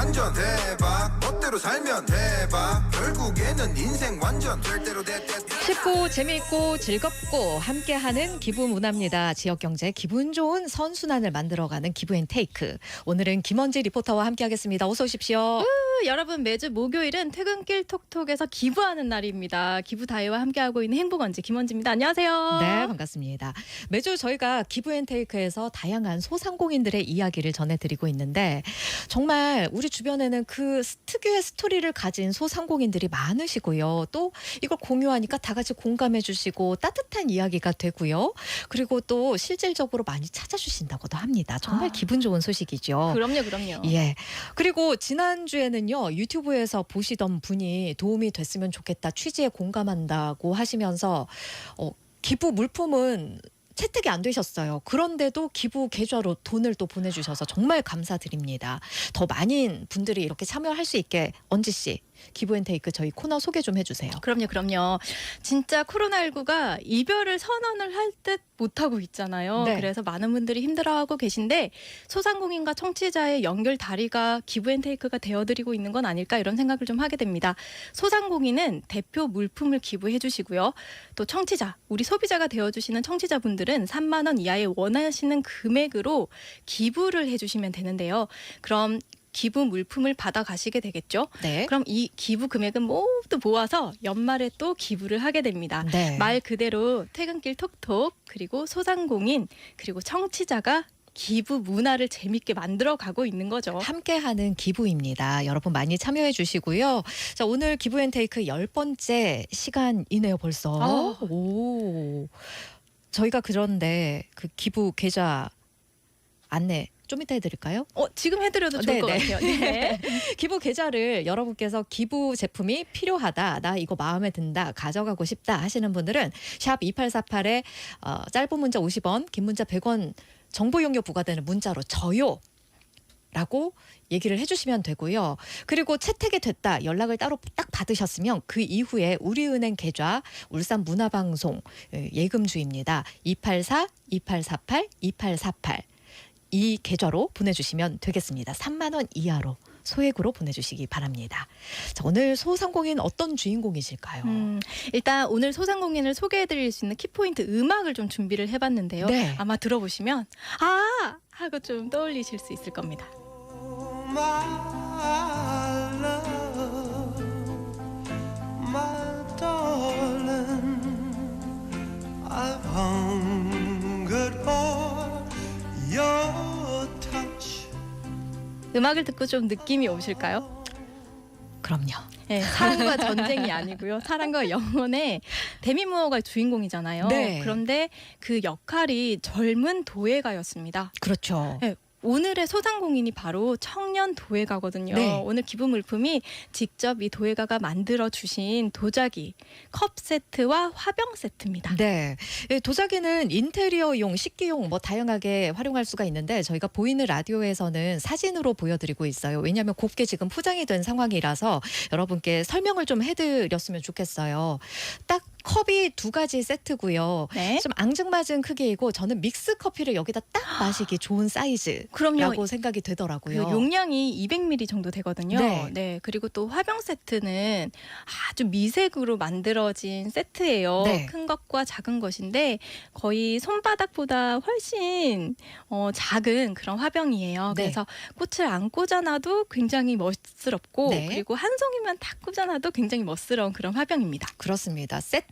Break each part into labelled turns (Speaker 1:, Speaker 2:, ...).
Speaker 1: 완전 대박. 멋대로 살면 대박 결국에는 인생 완전 될 대로 됐대
Speaker 2: 쉽고 재미있고 즐겁고 함께하는 기부 문화입니다. 지역 경제 기분 좋은 선순환을 만들어가는 기부앤테이크. 오늘은 김원지 리포터와 함께하겠습니다. 어서 오십시오.
Speaker 3: 여러분 매주 목요일은 퇴근길 톡톡에서 기부하는 날입니다. 기부 다이와 함께하고 있는 행복원지 김원지입니다. 안녕하세요.
Speaker 2: 네, 반갑습니다. 매주 저희가 기부앤테이크에서 다양한 소상공인들의 이야기를 전해드리고 있는데 정말 우리 주변에는 그 특유의 스토리를 가진 소상공인 들이 많으시고요. 또 이걸 공유하니까 다 같이 공감해 주시고 따뜻한 이야기가 되고요. 그리고 또 실질적으로 많이 찾아주신다고도 합니다. 정말
Speaker 3: 아.
Speaker 2: 기분 좋은 소식이죠.
Speaker 3: 그럼요, 그럼요.
Speaker 2: 예. 그리고 지난주에는요, 유튜브에서 보시던 분이 도움이 됐으면 좋겠다, 취지에 공감한다고 하시면서, 어, 기부 물품은 채택이 안 되셨어요. 그런데도 기부 계좌로 돈을 또 보내주셔서 정말 감사드립니다. 더 많은 분들이 이렇게 참여할 수 있게 언지 씨 기부앤테이크 저희 코너 소개 좀 해주세요.
Speaker 3: 그럼요, 그럼요. 진짜 코로나19가 이별을 선언을 할 듯 못하고 있잖아요.
Speaker 2: 네.
Speaker 3: 그래서 많은 분들이 힘들어하고 계신데 소상공인과 청취자의 연결 다리가 기부앤테이크가 되어드리고 있는 건 아닐까 이런 생각을 좀 하게 됩니다. 소상공인은 대표 물품을 기부해 주시고요. 또 청취자, 우리 소비자가 되어주시는 청취자분들은 3만 원 이하의 원하시는 금액으로 기부를 해주시면 되는데요. 그럼 기부 물품을 받아 가시게 되겠죠.
Speaker 2: 네.
Speaker 3: 그럼 이 기부 금액은 모두 모아서 연말에 또 기부를 하게 됩니다.
Speaker 2: 네.
Speaker 3: 말 그대로 퇴근길 톡톡 그리고 소상공인 그리고 청취자가 기부 문화를 재밌게 만들어 가고 있는 거죠.
Speaker 2: 함께하는 기부입니다. 여러분 많이 참여해 주시고요. 자 오늘 기부앤테이크 열 번째 시간이네요 벌써.
Speaker 3: 아.
Speaker 2: 오. 저희가 그런데 그 기부 계좌 안내 좀 이따 해드릴까요?
Speaker 3: 어, 지금 해드려도 좋을
Speaker 2: 네,
Speaker 3: 것
Speaker 2: 네.
Speaker 3: 같아요. 네.
Speaker 2: 기부 계좌를 여러분께서 기부 제품이 필요하다, 나 이거 마음에 든다, 가져가고 싶다 하시는 분들은 샵 2848에 어, 짧은 문자 50원, 긴 문자 100원 정보 용료 부과되는 문자로 저요. 라고 얘기를 해주시면 되고요. 그리고 채택이 됐다 연락을 따로 딱 받으셨으면 그 이후에 우리은행 계좌 울산 문화방송 예, 예금주입니다. 284 2848 2848 이 계좌로 보내주시면 되겠습니다. 3만 원 이하로 소액으로 보내주시기 바랍니다. 자, 오늘 소상공인 어떤 주인공이실까요?
Speaker 3: 음, 일단 오늘 소상공인을 소개해드릴 수 있는 키포인트 음악을 좀 준비를 해봤는데요.
Speaker 2: 네.
Speaker 3: 아마 들어보시면 아 하고 좀 떠올리실 수 있을 겁니다.
Speaker 4: my darling. I've hungered
Speaker 3: 음악을 듣고 좀 느낌이 오실까요?
Speaker 2: 그럼요.
Speaker 3: 네, 사랑과 전쟁이 아니고요. 사랑과 영혼의 데미 무어가 주인공이잖아요.
Speaker 2: 네.
Speaker 3: 그런데 그 역할이 젊은 도예가였습니다.
Speaker 2: 그렇죠.
Speaker 3: 네, 오늘의 소상공인이 바로 청년 도예가거든요.
Speaker 2: 네.
Speaker 3: 오늘 기부 물품이 직접 이 도예가가 만들어 주신 도자기, 컵 세트와 화병 세트입니다.
Speaker 2: 네. 예, 도자기는 인테리어용, 식기용 뭐 다양하게 활용할 수가 있는데 저희가 보이는 라디오에서는 사진으로 보여드리고 있어요. 왜냐하면 곱게 지금 포장이 된 상황이라서 여러분께 설명을 좀 해드렸으면 좋겠어요. 딱 컵이 두 가지 세트고요.
Speaker 3: 네.
Speaker 2: 좀 앙증맞은 크기이고 저는 믹스 커피를 여기다 딱 마시기 좋은 사이즈라고
Speaker 3: 그럼요.
Speaker 2: 생각이
Speaker 3: 그
Speaker 2: 되더라고요.
Speaker 3: 용량이 200ml 정도 되거든요.
Speaker 2: 네.
Speaker 3: 네. 그리고 또 화병 세트는 아주 미색으로 만들어진 세트예요.
Speaker 2: 네.
Speaker 3: 큰 것과 작은 것인데 거의 손바닥보다 훨씬 어, 작은 그런 화병이에요.
Speaker 2: 네.
Speaker 3: 그래서 꽃을 안 꽂아놔도 굉장히 멋스럽고
Speaker 2: 네.
Speaker 3: 그리고 한 송이만 딱 꽂아놔도 굉장히 멋스러운 그런 화병입니다.
Speaker 2: 그렇습니다. 세트,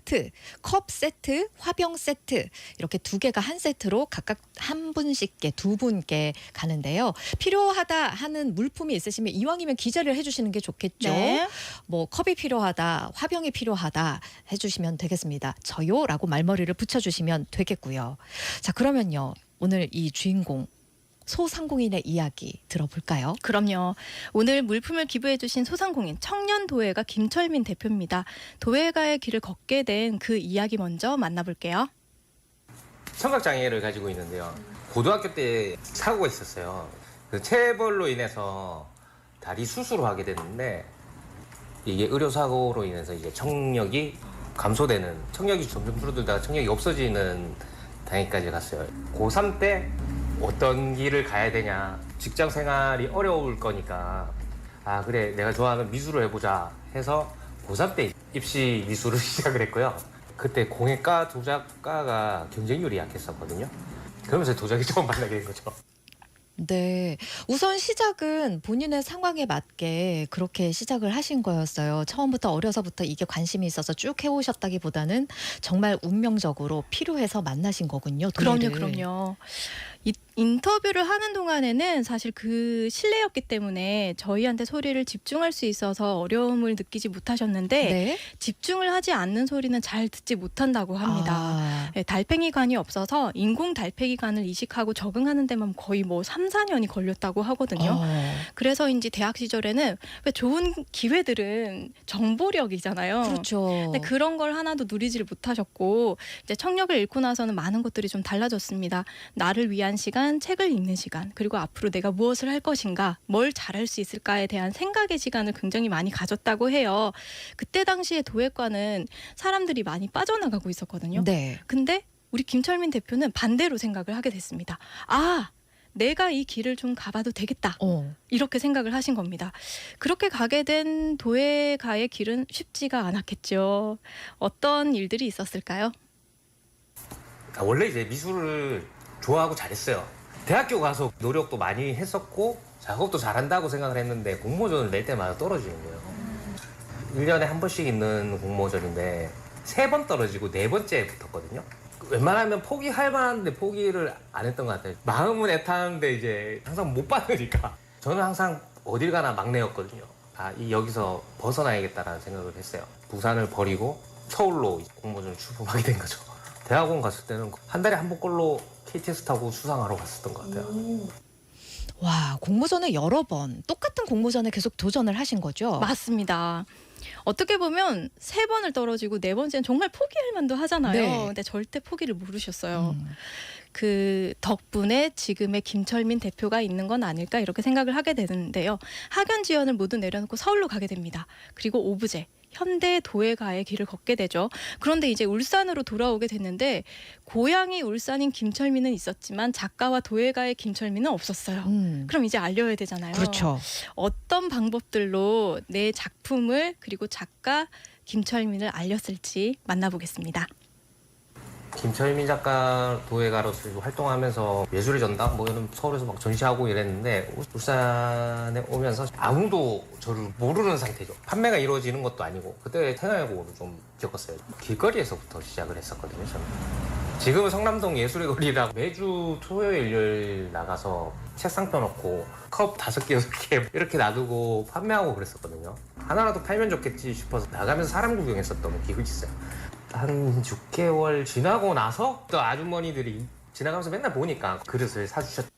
Speaker 2: 컵 세트, 화병 세트 이렇게 두 개가 한 세트로 각각 한 분씩께 두 분께 가는데요. 필요하다 하는 물품이 있으시면 이왕이면 기재를 해주시는 게 좋겠죠.
Speaker 3: 네.
Speaker 2: 뭐 컵이 필요하다, 화병이 필요하다 해주시면 되겠습니다. 저요라고 말머리를 붙여주시면 되겠고요. 자 그러면요 오늘 이 주인공 소상공인의 이야기 들어볼까요?
Speaker 3: 그럼요. 오늘 물품을 기부해주신 소상공인 청년 도예가 김철민 대표입니다. 도예가의 길을 걷게 된 그 이야기 먼저 만나볼게요.
Speaker 5: 청각 장애를 가지고 있는데요. 고등학교 때 사고가 있었어요. 그 체벌로 인해서 다리 수술을 하게 됐는데 이게 의료 사고로 인해서 이제 청력이 감소되는 청력이 점점 줄어들다가 청력이 없어지는 단계까지 갔어요. 고3 때 어떤 길을 가야 되냐 직장 생활이 어려울 거니까 아 그래 내가 좋아하는 미술을 해보자 해서 고3 때 입시 미술을 시작을 했고요. 그때 공예과 도자과가 경쟁률이 약했었거든요. 그러면서 도자기 처음 만나게 된 거죠.
Speaker 2: 네. 우선 시작은 본인의 상황에 맞게 그렇게 시작을 하신 거였어요. 처음부터 어려서부터 이게 관심이 있어서 쭉 해오셨다기보다는 정말 운명적으로 필요해서 만나신 거군요.
Speaker 3: 그럼요. 그럼요. 이, 인터뷰를 하는 동안에는 사실 그 실내였기 때문에 저희한테 소리를 집중할 수 있어서 어려움을 느끼지 못하셨는데
Speaker 2: 네.
Speaker 3: 집중을 하지 않는 소리는 잘 듣지 못한다고 합니다.
Speaker 2: 아,
Speaker 3: 네, 달팽이관이 없어서 인공 달팽이관을 이식하고 적응하는 데만 거의 뭐 3, 4년이 걸렸다고 하거든요.
Speaker 2: 어,
Speaker 3: 그래서인지 대학 시절에는 왜 좋은 기회들은 정보력이잖아요.
Speaker 2: 그렇죠.
Speaker 3: 근데 그런 걸 하나도 누리지를 못하셨고 이제 청력을 잃고 나서는 많은 것들이 좀 달라졌습니다. 나를 위한 시간, 책을 읽는 시간, 그리고 앞으로 내가 무엇을 할 것인가, 뭘 잘할 수 있을까에 대한 생각의 시간을 굉장히 많이 가졌다고 해요. 그때 당시에 도예과는 사람들이 많이 빠져나가고 있었거든요.
Speaker 2: 네.
Speaker 3: 근데 우리 김철민 대표는 반대로 생각을 하게 됐습니다. 아, 내가 이 길을 좀 가봐도 되겠다.
Speaker 2: 어.
Speaker 3: 이렇게 생각을 하신 겁니다. 그렇게 가게 된 도예가의 길은 쉽지가 않았겠죠. 어떤 일들이 있었을까요?
Speaker 5: 아, 원래 이제 미술을 좋아하고 잘했어요. 대학교 가서 노력도 많이 했었고 작업도 잘한다고 생각을 했는데 공모전을 낼 때마다 떨어지는 거예요. 1년에 한 번씩 있는 공모전인데 세 번 떨어지고 네 번째 붙었거든요. 웬만하면 포기할 만한데 포기를 안 했던 것 같아요. 마음은 애타는데 이제 항상 못 받으니까. 저는 항상 어딜 가나 막내였거든요. 아, 이 여기서 벗어나야겠다라는 생각을 했어요. 부산을 버리고 서울로 공모전을 출범하게 된 거죠. 대학원 갔을 때는 한 달에 한 번꼴로 KTX 타고 수상하러 갔었던 것 같아요.
Speaker 2: 와, 공모전에 여러 번 똑같은 공모전에 계속 도전을 하신 거죠?
Speaker 3: 맞습니다. 어떻게 보면 세 번을 떨어지고 네 번째는 정말 포기할 만도 하잖아요.
Speaker 2: 네.
Speaker 3: 근데 절대 포기를 모르셨어요.
Speaker 2: 음.
Speaker 3: 그 덕분에 지금의 김철민 대표가 있는 건 아닐까 이렇게 생각을 하게 되는데요. 학연 지연을 모두 내려놓고 서울로 가게 됩니다. 그리고 오브제 현대 도예가의 길을 걷게 되죠. 그런데 이제 울산으로 돌아오게 됐는데 고향이 울산인 김철민은 있었지만 작가와 도예가의 김철민은 없었어요.
Speaker 2: 음.
Speaker 3: 그럼 이제 알려야 되잖아요.
Speaker 2: 그렇죠.
Speaker 3: 어떤 방법들로 내 작품을 그리고 작가 김철민을 알렸을지 만나보겠습니다.
Speaker 5: 김철민 작가 도예가로서 활동하면서 예술의 전당 뭐 이런 서울에서 막 전시하고 이랬는데 울산에 오면서 아무도 저를 모르는 상태죠. 판매가 이루어지는 것도 아니고 그때 생활고를 좀 겪었어요. 길거리에서부터 시작을 했었거든요. 저는. 지금은 성남동 예술의 거리라 매주 토요일 일요일 나가서 책상 펴놓고 컵 다섯 개 여섯 개 이렇게 놔두고 판매하고 그랬었거든요. 하나라도 팔면 좋겠지 싶어서 나가면서 사람 구경했었던 기억이 있어요. 한 6개월 지나고 나서 또 아주머니들이 지나가면서 맨날 보니까 그릇을 사주셨.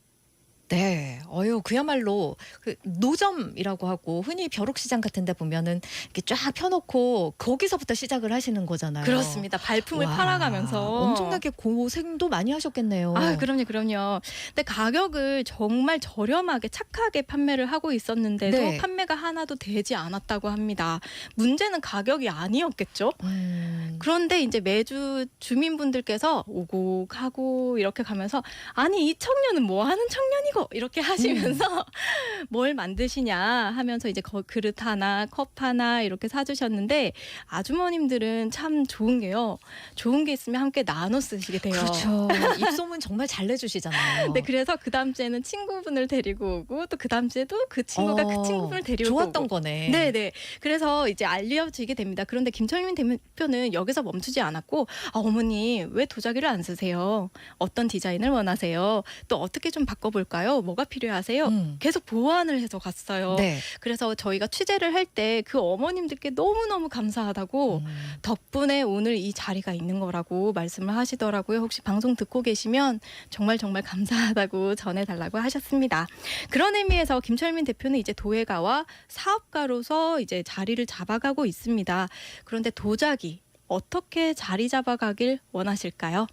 Speaker 2: 네, 어유 그야말로 그 노점이라고 하고 흔히 벼룩시장 같은데 보면은 이렇게 쫙 펴놓고 거기서부터 시작을 하시는 거잖아요.
Speaker 3: 그렇습니다. 발품을
Speaker 2: 와,
Speaker 3: 팔아가면서
Speaker 2: 엄청나게 고생도 많이 하셨겠네요.
Speaker 3: 아, 그럼요, 그럼요. 근데 가격을 정말 저렴하게 착하게 판매를 하고 있었는데도
Speaker 2: 네.
Speaker 3: 판매가 하나도 되지 않았다고 합니다. 문제는 가격이 아니었겠죠?
Speaker 2: 음,
Speaker 3: 그런데 이제 매주 주민분들께서 오고 가고 이렇게 가면서 아니 이 청년은 뭐 하는 청년이고 이렇게 하시면서
Speaker 2: 음.
Speaker 3: 뭘 만드시냐 하면서 이제 거- 그릇 하나 컵 하나 이렇게 사주셨는데 아주머님들은 참 좋은 게요 좋은 게 있으면 함께 나눠 쓰시게 돼요.
Speaker 2: 그렇죠. 입소문 정말 잘 내주시잖아요.
Speaker 3: 네, 그래서 그 다음 주에는 친구분을 데리고 오고 또 그 다음 주에도 그 친구가
Speaker 2: 어,
Speaker 3: 그 친구분을 데리고
Speaker 2: 좋았던
Speaker 3: 오고.
Speaker 2: 거네.
Speaker 3: 네, 네. 그래서 이제 알려지게 됩니다. 그런데 김철민 대표는 여기서 멈추지 않았고, 아, 어머니 왜 도자기를 안 쓰세요? 어떤 디자인을 원하세요? 또 어떻게 좀 바꿔볼까요? 뭐가 필요하세요?
Speaker 2: 음.
Speaker 3: 계속 보완을 해서 갔어요.
Speaker 2: 네.
Speaker 3: 그래서 저희가 취재를 할 때 그 어머님들께 너무너무 감사하다고
Speaker 2: 음.
Speaker 3: 덕분에 오늘 이 자리가 있는 거라고 말씀을 하시더라고요. 혹시 방송 듣고 계시면 정말 정말 감사하다고 전해달라고 하셨습니다. 그런 의미에서 김철민 대표는 이제 도예가와 사업가로서 이제 자리를 잡아가고 있습니다. 그런데 도자기 어떻게 자리 잡아가길 원하실까요?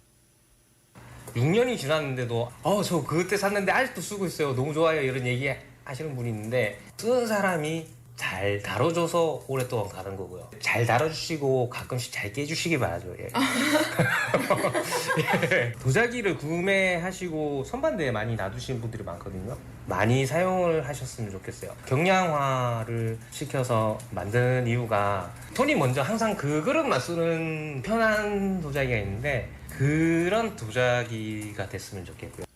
Speaker 5: 6년이 지났는데도 어 저 그때 샀는데 아직도 쓰고 있어요. 너무 좋아요. 이런 얘기 하시는 분이 있는데 쓰는 사람이 잘 다뤄줘서 오랫동안 가는 거고요. 잘 다뤄주시고 가끔씩 잘 깨주시기 바라죠. 예. 예. 도자기를 구매하시고 선반대에 많이 놔두시는 분들이 많거든요. 많이 사용을 하셨으면 좋겠어요. 경량화를 시켜서 만든 이유가 손이 먼저 항상 그 그릇만 쓰는 편한 도자기가 있는데 그런 도자기가 됐으면 좋겠고요.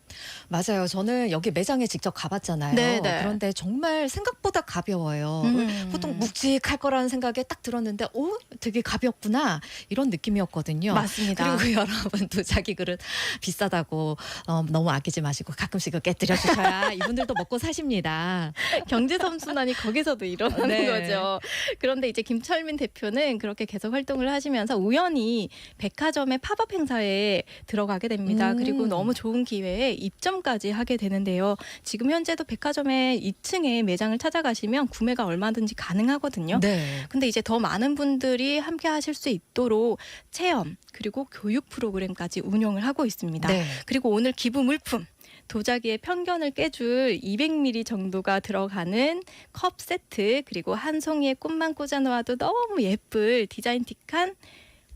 Speaker 2: 맞아요. 저는 여기 매장에 직접 가봤잖아요.
Speaker 3: 네, 네.
Speaker 2: 그런데 정말 생각보다 가벼워요.
Speaker 3: 음.
Speaker 2: 보통 묵직할 거라는 생각에 딱 들었는데, 오, 되게 가볍구나 이런 느낌이었거든요.
Speaker 3: 맞습니다.
Speaker 2: 그리고 여러분 도 자기 그릇 비싸다고 어, 너무 아끼지 마시고 가끔씩 깨뜨려 주셔야 이분들도 먹고 사십니다.
Speaker 3: 경제 선순환이 거기서도 일어나는
Speaker 2: 네.
Speaker 3: 거죠. 그런데 이제 김철민 대표는 그렇게 계속 활동을 하시면서 우연히 백화점의 팝업 행사에 들어가게 됩니다.
Speaker 2: 음.
Speaker 3: 그리고 너무 좋은 기회에 입점 까지 하게 되는데요. 지금 현재도 백화점의 2층에 매장을 찾아가시면 구매가 얼마든지 가능하거든요.
Speaker 2: 네.
Speaker 3: 근데 이제 더 많은 분들이 함께 하실 수 있도록 체험 그리고 교육 프로그램까지 운영을 하고 있습니다.
Speaker 2: 네.
Speaker 3: 그리고 오늘 기부 물품 도자기의 편견을 깨줄 200ml 정도가 들어가는 컵 세트 그리고 한 송이의 꽃만 꽂아 놓아도 너무 예쁠 디자인틱한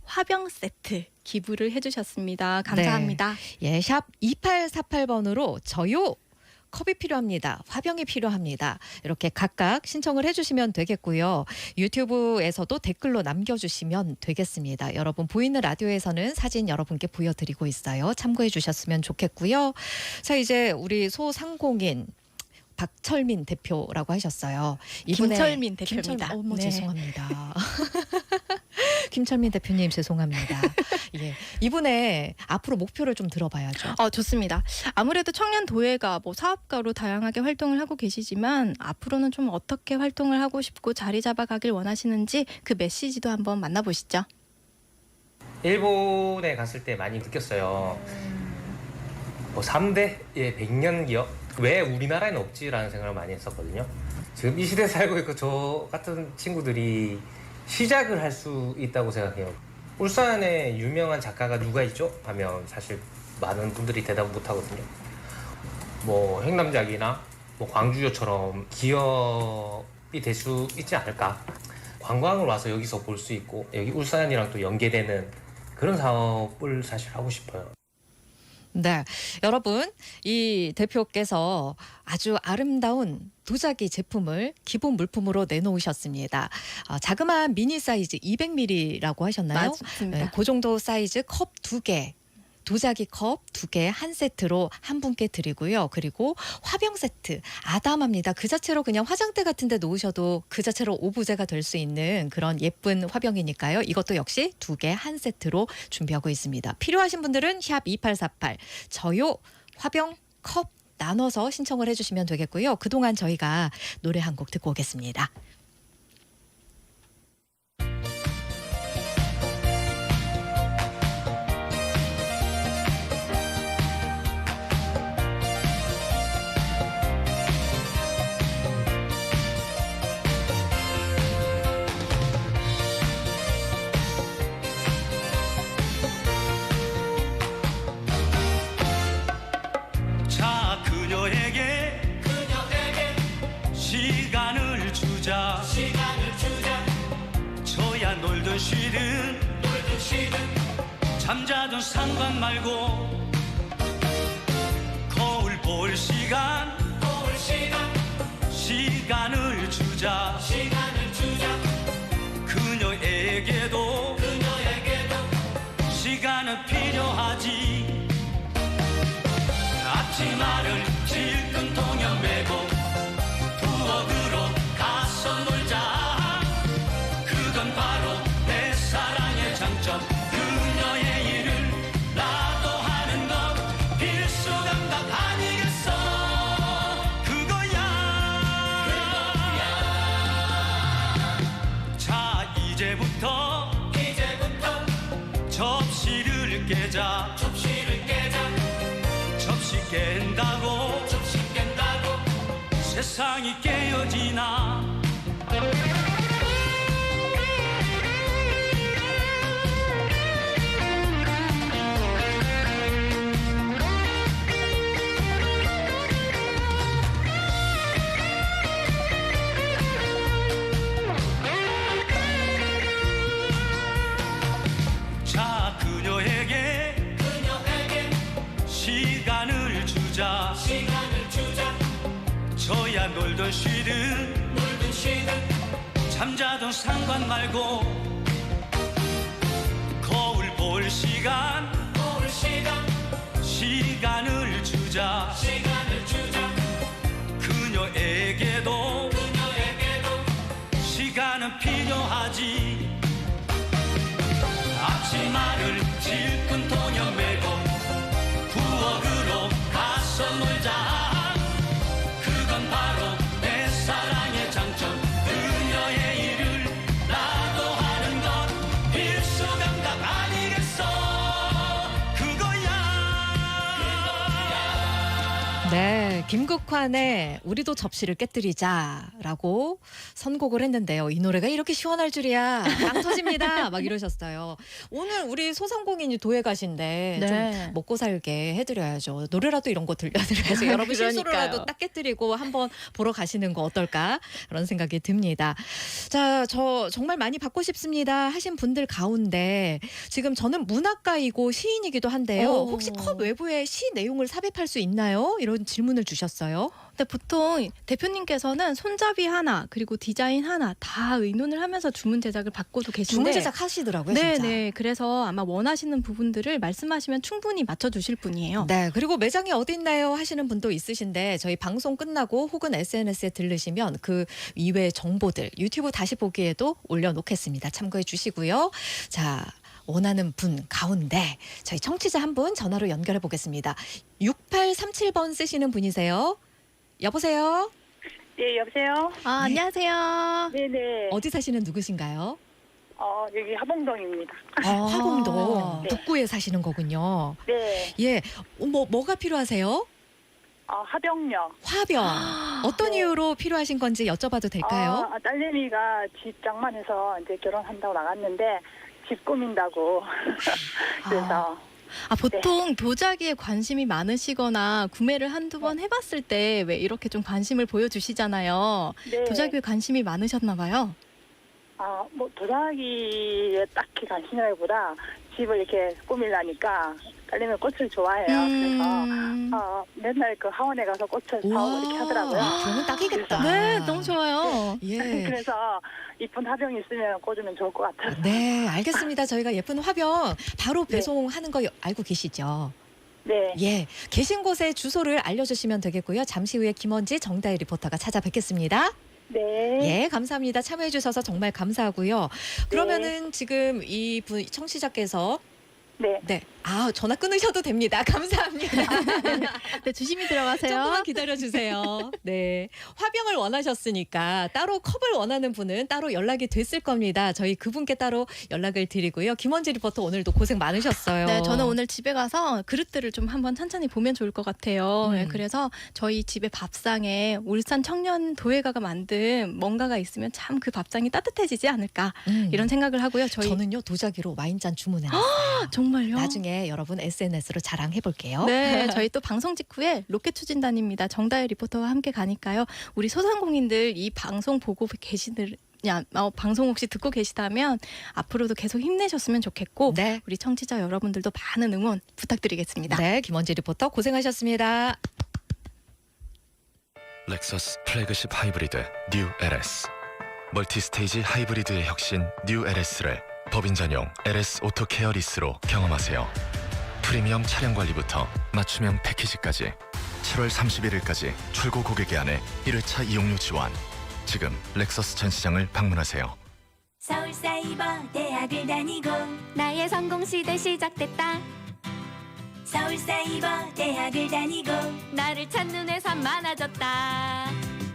Speaker 3: 화병 세트 기부를 해주셨습니다. 감사합니다.
Speaker 2: 예, 샵 2848번으로 저요 컵이 필요합니다. 화병이 필요합니다. 이렇게 각각 신청을 해주시면 되겠고요. 유튜브에서도 댓글로 남겨주시면 되겠습니다. 여러분 보이는 라디오에서는 사진 여러분께 보여드리고 있어요. 참고해 주셨으면 좋겠고요. 자 이제 우리 소상공인 박철민 대표라고 하셨어요.
Speaker 3: 김철민 대표입니다.
Speaker 2: 김철민, 어머
Speaker 3: 네.
Speaker 2: 죄송합니다. 김철민 대표님 죄송합니다. 예, 이분의 앞으로 목표를 좀 들어봐야죠.
Speaker 3: 어, 좋습니다. 아무래도 청년 도예가 뭐 사업가로 다양하게 활동을 하고 계시지만 앞으로는 좀 어떻게 활동을 하고 싶고 자리 잡아 가길 원하시는지 그 메시지도 한번 만나보시죠.
Speaker 5: 일본에 갔을 때 많이 느꼈어요. 뭐 3대의 100년 기업? 왜 우리나라에는 없지라는 생각을 많이 했었거든요. 지금 이 시대에 살고 있고 저 같은 친구들이 시작을 할 수 있다고 생각해요. 울산에 유명한 작가가 누가 있죠? 하면 사실 많은 분들이 대답 못 하거든요. 뭐 행남작이나 뭐 광주요처럼 기업이 될 수 있지 않을까? 관광을 와서 여기서 볼 수 있고 여기 울산이랑 또 연계되는 그런 사업을 사실 하고 싶어요.
Speaker 2: 네, 여러분 이 대표께서 아주 아름다운 도자기 제품을 기본 물품으로 내놓으셨습니다. 어, 자그마한 미니 사이즈 200ml라고 하셨나요?
Speaker 3: 맞습니다.
Speaker 2: 네, 그 정도 사이즈 컵두 개. 도자기 컵 두 개 한 세트로 한 분께 드리고요. 그리고 화병 세트 아담합니다. 그 자체로 그냥 화장대 같은 데 놓으셔도 그 자체로 오브제가 될 수 있는 그런 예쁜 화병이니까요. 이것도 역시 두 개 한 세트로 준비하고 있습니다. 필요하신 분들은 샵 2848 저요 화병 컵 나눠서 신청을 해주시면 되겠고요. 그동안 저희가 노래 한 곡 듣고 오겠습니다.
Speaker 4: 저야 놀든 쉬든 잠자든 상관 말고 거울 볼 시간 시간을 주자. 그녀에게도 세상이 깨어지나 상관 말고
Speaker 2: 김국환의 우리도 접시를 깨뜨리자라고 선곡을 했는데요. 이 노래가 이렇게 시원할 줄이야. 빵 터집니다. 막 이러셨어요. 오늘 우리 소상공인이 도에 가신데
Speaker 3: 네.
Speaker 2: 좀 먹고 살게 해드려야죠. 노래라도 이런 거 들려드려야죠. 여러분 실수로라도. 딱 깨뜨리고 한번 보러 가시는 거 어떨까 그런 생각이 듭니다. 자, 저 정말 많이 받고 싶습니다 하신 분들 가운데 지금 저는 문학가이고 시인이기도 한데요.
Speaker 3: 오.
Speaker 2: 혹시 컵 외부에 시 내용을 삽입할 수 있나요? 이런 질문을 주셨어요.
Speaker 3: 근데 보통 대표님께서는 손잡이 하나 그리고 디자인 하나 다 의논을 하면서 주문 제작을 받고도 계신데
Speaker 2: 주문 제작 하시더라고요,
Speaker 3: 네. 네. 그래서 아마 원하시는 부분들을 말씀하시면 충분히 맞춰 주실 분이에요.
Speaker 2: 네, 그리고 매장이 어디 있나요 하시는 분도 있으신데 저희 방송 끝나고 혹은 SNS에 들르시면 그 이외의 정보들 유튜브 다시 보기에도 올려놓겠습니다. 참고해 주시고요. 자. 원하는 분 가운데 저희 청취자 한 분 전화로 연결해 보겠습니다. 6837번 쓰시는 분이세요. 여보세요?
Speaker 6: 예, 여보세요?
Speaker 3: 아, 안녕하세요.
Speaker 6: 네네.
Speaker 2: 어디 사시는 누구신가요?
Speaker 6: 어, 여기 하봉동입니다.
Speaker 2: 아, 화봉동
Speaker 6: 네.
Speaker 2: 북구에 사시는 거군요.
Speaker 6: 네.
Speaker 2: 예, 뭐 뭐가 필요하세요?
Speaker 6: 어, 하병역.
Speaker 2: 화병 어떤
Speaker 6: 네.
Speaker 2: 이유로 필요하신 건지 여쭤봐도 될까요?
Speaker 6: 아, 딸내미가 집 장만해서 이제 결혼한다고 나갔는데 집 꾸민다고. 그래서
Speaker 3: 아, 보통 도자기에 관심이 많으시거나 구매를 한두
Speaker 6: 네.
Speaker 3: 번 해봤을 때 왜 이렇게 좀 관심을 보여주시잖아요.
Speaker 6: 네.
Speaker 3: 도자기에 관심이 많으셨나 봐요.
Speaker 6: 아, 뭐 도자기에 딱히 관심이라기보다 집을 이렇게 꾸밀라니까 딸내미가 꽃을 좋아해요.
Speaker 3: 음.
Speaker 6: 그래서 어, 맨날 그 하원에 가서 꽃을 사오고 이렇게 하더라고요.
Speaker 2: 그러면 딱이겠다.
Speaker 3: 네, 너무 좋아요.
Speaker 2: 예.
Speaker 6: 그래서 이쁜 하병 있으면 꽂으면 좋을 것 같아요.
Speaker 2: 네, 알겠습니다. 저희가 예쁜 화병 바로
Speaker 6: 네.
Speaker 2: 배송하는 거 알고 계시죠?
Speaker 6: 네.
Speaker 2: 예. 계신 곳의 주소를 알려주시면 되겠고요. 잠시 후에 김원지 정다희 리포터가 찾아뵙겠습니다.
Speaker 6: 네.
Speaker 2: 예, 감사합니다. 참여해 주셔서 정말 감사하고요. 그러면은 지금 이 분 청취자께서
Speaker 6: 네.
Speaker 2: 네, 아 전화 끊으셔도 됩니다. 감사합니다.
Speaker 3: 네, 조심히 들어가세요.
Speaker 2: 조금만 기다려주세요. 네. 화병을 원하셨으니까 따로 컵을 원하는 분은 따로 연락이 됐을 겁니다. 저희 그분께 따로 연락을 드리고요. 김원지 리포터 오늘도 고생 많으셨어요.
Speaker 3: 네, 저는 오늘 집에 가서 그릇들을 좀 한번 천천히 보면 좋을 것 같아요.
Speaker 2: 음.
Speaker 3: 네, 그래서 저희 집의 밥상에 울산 청년 도예가가 만든 뭔가가 있으면 참 그 밥상이 따뜻해지지 않을까
Speaker 2: 음.
Speaker 3: 이런 생각을 하고요. 저희
Speaker 2: 저는요 도자기로 와인잔 주문해놨어요.
Speaker 3: 정말요?
Speaker 2: 나중에 여러분 SNS로 자랑해 볼게요.
Speaker 3: 네, 저희 또 방송 직후에 로켓 추진단입니다. 정다혜 리포터와 함께 가니까요. 우리 소상공인들 이 방송 보고 계시들 야, 어, 방송 혹시 듣고 계시다면 앞으로도 계속 힘내셨으면 좋겠고
Speaker 2: 네.
Speaker 3: 우리 청취자 여러분들도 많은 응원 부탁드리겠습니다.
Speaker 2: 네, 김원지 리포터 고생하셨습니다.
Speaker 7: 렉서스 플래그십 하이브리드 뉴 LS 멀티 스테이지 하이브리드의 혁신 뉴 LS를 법인 전용 LS 오토 케어 리스로 경험하세요. 프리미엄 차량 관리부터 맞춤형 패키지까지 7월 31일까지 출고 고객에 한해 1회차 이용료 지원. 지금 렉서스 전시장을 방문하세요.
Speaker 8: 서울 사이버 대학을 다니고 나의 성공 시대 시작됐다. 서울 사이버 대학을 다니고 나를 찾는 회사 많아졌다.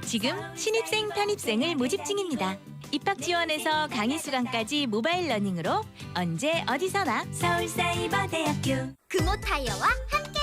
Speaker 8: 지금 신입생 편입생을 모집 중입니다. 입학 지원에서 강의 수강까지 모바일 러닝으로 언제 어디서나 서울사이버 대학교. 금호 타이어와 함께